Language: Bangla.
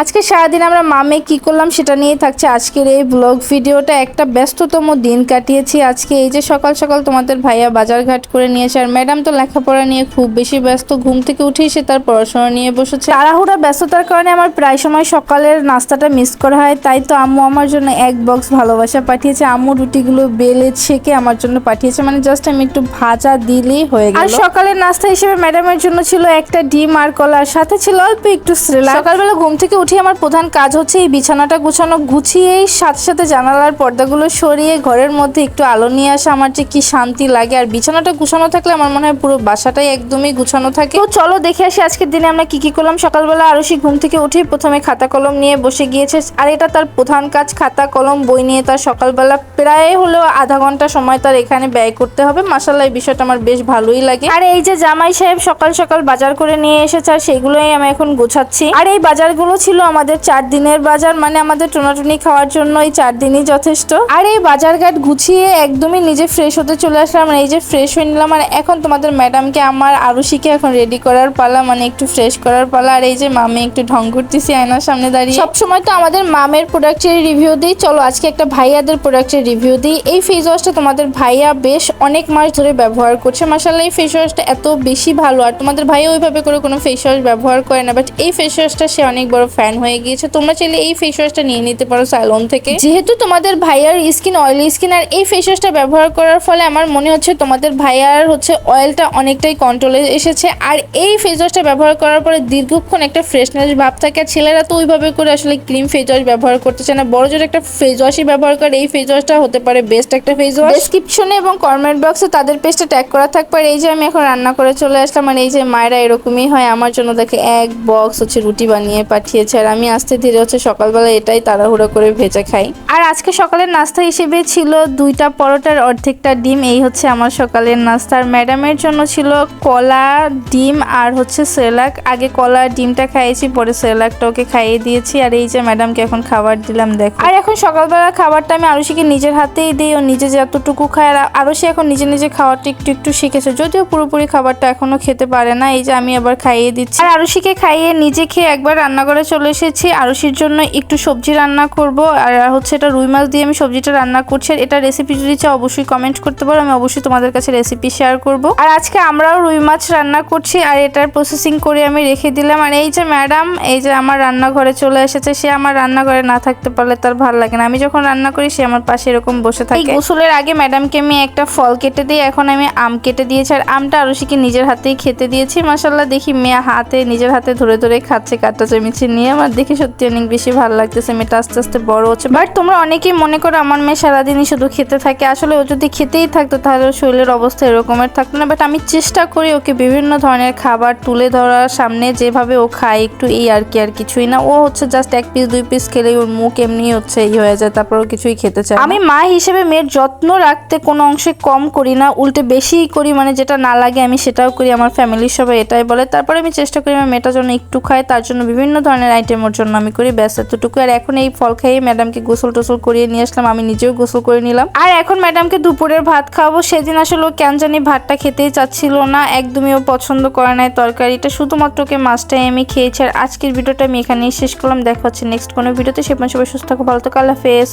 আজকে সারাদিন আমরা মামে কি করলাম সেটা নিয়ে থাকছে আজকের এই ব্লগ ভিডিওটা। একটা ব্যস্ততম দিন কাটিয়েছি আজকে। এই যে সকাল সকাল তোমাদের ভাইয়া বাজারঘাট করে নিয়েছে আর ম্যাডাম তো লেখাপড়া নিয়ে খুব বেশি ব্যস্ত। ঘুম থেকে উঠেই সে তার পড়াশোনা নিয়ে বসেছে। তাড়াহুড়া ব্যস্ততার কারণে আমার প্রায় সময় সকালের নাস্তাটা মিস করা হয়। তাই তো আম্মু আমার জন্য এক বক্স ভালোবাসা পাঠিয়েছে। আম্মু রুটিগুলো বেলে ছেঁকে আমার জন্য পাঠিয়েছে। মানে জাস্ট আমি একটু ভাজা দিলেই হয়ে গেল। আর সকালের নাস্তা হিসেবে ম্যাডামের জন্য ছিল একটা ডিম আর কলা আর সাথে ছিল অল্প একটু সকালবেলা ঘুম থেকে উঠে, আমার প্রধান কাজ হচ্ছে এই বিছানাটা গুছানো। গুছিয়েই সাথে সাথে জানালার পর্দাগুলো সরিয়ে ঘরের মধ্যে একটু আলো নিয়ে আসা আমার যে কি শান্তি লাগে। আর বিছানাটা গুছানো থাকলে আমার মনে হয় পুরো বাসাটাই একদমই গুছানো থাকে। তো চলো দেখে আসি আজকের দিনে আমরা কি কি করলাম। সকালবেলা আরশি ঘুম থেকে উঠে প্রথমে খাতা কলম নিয়ে বসে গিয়েছে। আর এটা তার প্রধান কাজ, খাতা কলম, বই নিয়ে তার সকালবেলা প্রায় হলেও আধা ঘণ্টা সময় তার এখানে ব্যয় করতে হবে। মাসাল্লাহ এই বিষয়টা আমার বেশ ভালোই লাগে। আর এই যে জামাই সাহেব সকাল সকাল বাজার করে নিয়ে এসেছে, আর সেগুলোই আমি এখন গোছাচ্ছি। আর এই বাজারগুলো ছিল আমাদের চার দিনের বাজার মানে আমাদের টোনাটুনি খাওয়ার জন্য এই চার দিনই যথেষ্ট। আর এই বাজার ঘাট গুছিয়ে একদমই নিজে ফ্রেশ হতে চলে আসলাম আর এই যে ফ্রেশ হয়ে নিলাম আর এখন তোমাদের ম্যাডামকে আমার আরুষিকে এখন রেডি করার পালা মানে একটু ফ্রেশ করার পালা, আর এই যে মামে একটু ঢং করতেছি আয়নার সামনে দাঁড়িয়ে। সবসময় তো আমাদের মামের প্রোডাক্টের রিভিউ দিই। চলো আজকে একটা ভাইয়াদের প্রোডাক্টের রিভিউ দিই। এই ফেস ওয়াশটা তোমাদের ভাইয়া বেশ অনেক মাস ধরে ব্যবহার করছে। মাসাল্লাহ এই ফেস ওয়াশটা এত বেশি ভালো। আর তোমাদের ভাইয়া ওইভাবে করে কোনো ফেস ওয়াশ ব্যবহার করে না বাট এই ফেস ওয়াশটা সে অনেক বড় ফ্যান হয়ে গিয়েছে তোমরা চাইলে এই ফেস ওয়াশটা নিয়ে নিতে পারো স্যালন থেকে। যেহেতু তোমাদের ভাইয়ার স্কিন অয়েলি স্কিন আর এই ফেস ওয়াশটা ব্যবহার করার ফলে আমার মনে হচ্ছে তোমাদের ভাইয়ার হচ্ছে অয়েলটা অনেকটাই কন্ট্রোলে এসেছে। আর এই ফেস ওয়াশটা ব্যবহার করার পরে দীর্ঘক্ষণ একটা ফ্রেশনেস ভাব থাকে। আর ছেলেরা তো ওইভাবে করে আসলে ক্রিম ফেস ওয়াশ ব্যবহার করতে চায় না। বড় জোর একটা ফেস ওয়াশই ব্যবহার করে এই ফেস ওয়াশটা হতে পারে বেস্ট একটা ফেস ওয়াশ ডেসক্রিপশনে এবং কমেন্ট বক্সে তাদের পেজটা ট্যাগ করা থাকবে। আর এই যে আমি এখন রান্না করে চলে আসলাম আর এই যে মায়েরা এরকমই হয়। আমার জন্য দেখে এক বক্স হচ্ছে রুটি বানিয়ে পাঠিয়েছে। আর আমি আসতে ধীরে হচ্ছে, সকালবেলা এটাই তাড়াহুড়ো করে ভেজে খাই। আর আজকে সকালের নাস্তা হিসেবে ছিল দুইটা পরোটার অর্ধেকটা ডিম, এই হচ্ছে আমার সকালের নাস্তা। আর ম্যাডামের জন্য ছিল কলা, ডিম আর হচ্ছে সেলাক। আগে কলা ডিমটা খাইয়েছি, পরে সেলাকটা ওকে খাইয়ে দিয়েছি। আর এই যে ম্যাডামকে এখন খাবার দিলাম, দেখো। আর এখন সকালবেলা খাবারটা আমি আরুষিকে নিজের হাতেই দিই, ও নিজে যতটুকু খায়। আর আরুষি এখন নিজে নিজে খাওয়াটা একটু একটু শিখেছে, যদিও পুরোপুরি খাবারটা এখনও খেতে পারে না। এই যে আমি আবার খাইয়ে দিচ্ছি। আর আরুষিকে খাইয়ে নিজে খেয়ে একবার রান্না করে চলে এসেছি আরুষির জন্য একটু সবজি রান্না করব। আর হচ্ছে এটা রুই মাছ দিয়ে আমি সবজিটা রান্না করছি। আর এটা রেসিপি যদি চাও অবশ্যই কমেন্ট করতে পারো। আমি অবশ্যই তোমাদের কাছে রেসিপি শেয়ার করব। আর আজকে আমরাও রুই মাছ রান্না করছি আর এটার প্রসেসিং করে আমি রেখে দিলাম। আর এই যে ম্যাডাম এই যে আমার রান্নাঘরে চলে এসেছে সে আমার রান্নাঘরে না থাকতে পারলে তার ভালো লাগে না। আমি যখন রান্না করি সে আমার পাশে এরকম বসে থাকে। গোসলের আগে ম্যাডামকে আমি একটা ফল কেটে দিই এখন আমি আম কেটে দিয়েছি। আর আমটা আরুষিকে নিজের হাতেই খেতে দিয়েছি। মাসাল্লাহ দেখি মেয়ে হাতে নিজের হাতে ধরে ধরে খাচ্ছে কাটা চামিচি নিয়ে। আমার দেখে সত্যি অনেক বেশি ভালো লাগতেছে, মেয়েটা আস্তে আস্তে বড় হচ্ছে। বাট তোমরা অনেকেই মনে করো আমার মেয়ে সারাদিনই শুধু খেতে থাকে। আসলে ও যদি খেতেই থাকতো তাহলে শরীরের অবস্থা এরকমের থাকতো না। বাট আমি চেষ্টা করি ওকে বিভিন্ন ধরনের খাবার তুলে ধরার সামনে যেভাবে ও খায়, একটু এই আর কি আর কিছুই না। ও হচ্ছে জাস্ট এক পিস দুই পিস খেলে ওর মুখ এমনি হচ্ছে এই হয়ে যায়, তারপর ও কিছুই খেতে চায় আমি মা হিসেবে মেয়ের যত্ন রাখতে কোনো অংশে কম করি না, উল্টে বেশি করি মানে যেটা না লাগে আমি সেটাও করি, আমার ফ্যামিলির সবাই এটাই বলে। তারপরে আমি চেষ্টা করি আমার মেয়েটার জন্য একটু খায়, তার জন্য বিভিন্ন ধরনের আইটেমের জন্য আমি করি, ব্যাস এতটুকু। আর এখন এই ফল খাইয়ে ম্যাডামকে গোসল টোসল করিয়ে নিয়ে আসলাম, আমি নিজেও গোসল করে নিলাম। আর এখন ম্যাডামকে দুপুরের ভাত খাওয়াবো। সেদিন আসলে কেন জানি ভাতটা খেতেই চাচ্ছিল না, একদমই ও পছন্দ করে নাই তরকারিটা। শুধুমাত্র ওকে মাছটাই আমি খেয়েছি। আর আজকের ভিডিওটা আমি এখানেই শেষ করলাম। দেখা হচ্ছে নেক্সট কোনো ভিডিওতে। সে পর্যন্ত সবাই সুস্থ থাকো, ভালো থাকো, আল্লাহ হাফেজ।